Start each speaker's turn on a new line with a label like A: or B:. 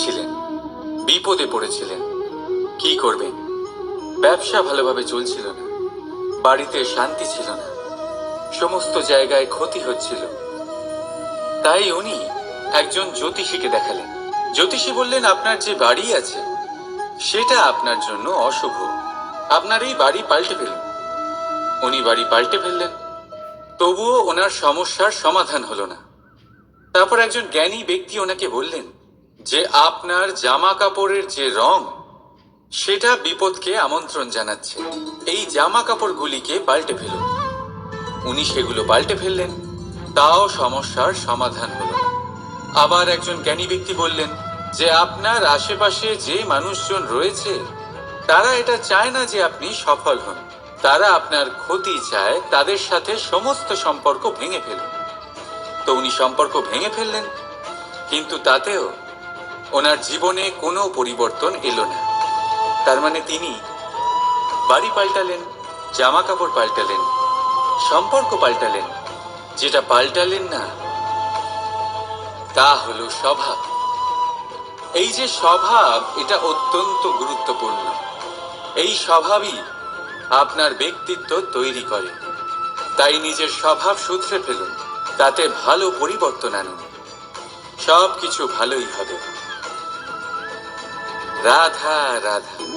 A: ছিলেন। বিপদে পড়েছিলেন। কি করবেন ব্যবসা ভালোভাবে চলছিল না। বাড়িতে শান্তি ছিল না। সমস্ত জায়গায় ক্ষতি হচ্ছিল। তাই উনি একজন জ্যোতিষীকে দেখালেন। জ্যোতিষী বললেন, আপনার যে বাড়ি আছে, সেটা আপনার জন্য অশুভ। আপনার এই বাড়ি পাল্টে ফেলুন। উনি বাড়ি পাল্টে ফেললেন। তবুও ওনার সমস্যার সমাধান হলো না। তারপর একজন জ্ঞানী ব্যক্তি ওনাকে বললেন যে আপনার জামা কাপড়ের যে রং, সেটা বিপদকে আমন্ত্রণ জানাচ্ছে। এই জামা কাপড়গুলিকে পাল্টে ফেলুন। উনি সেগুলো পাল্টে ফেললেন। তাও সমস্যার সমাধান হলো আবার একজন জ্ঞানী ব্যক্তি বললেন যে, আপনার আশেপাশে যে মানুষজন রয়েছে, তারা এটা চায় না যে আপনি সফল হন। তারা আপনার ক্ষতি চায় তাদের সাথে সমস্ত সম্পর্ক ভেঙে ফেলুন। তো উনি সম্পর্ক ভেঙে ফেললেন। কিন্তু তাতেও ওনার জীবনে কোনো পরিবর্তন এলো না। তার মানে তিনি বাড়ি পাল্টালেন জামা কাপড় পাল্টালেন, সম্পর্ক পাল্টালেন, যেটা পাল্টালেন না, তা হলো স্বভাব। এই যে স্বভাব, এটা অত্যন্ত গুরুত্বপূর্ণ। এই স্বভাবই আপনার ব্যক্তিত্ব তৈরি করে। তাই নিজের স্বভাব শুধরে ফেলুন, তাতে ভালো পরিবর্তন আনুন। সব কিছু ভালোই হবে। রাধা রাধা।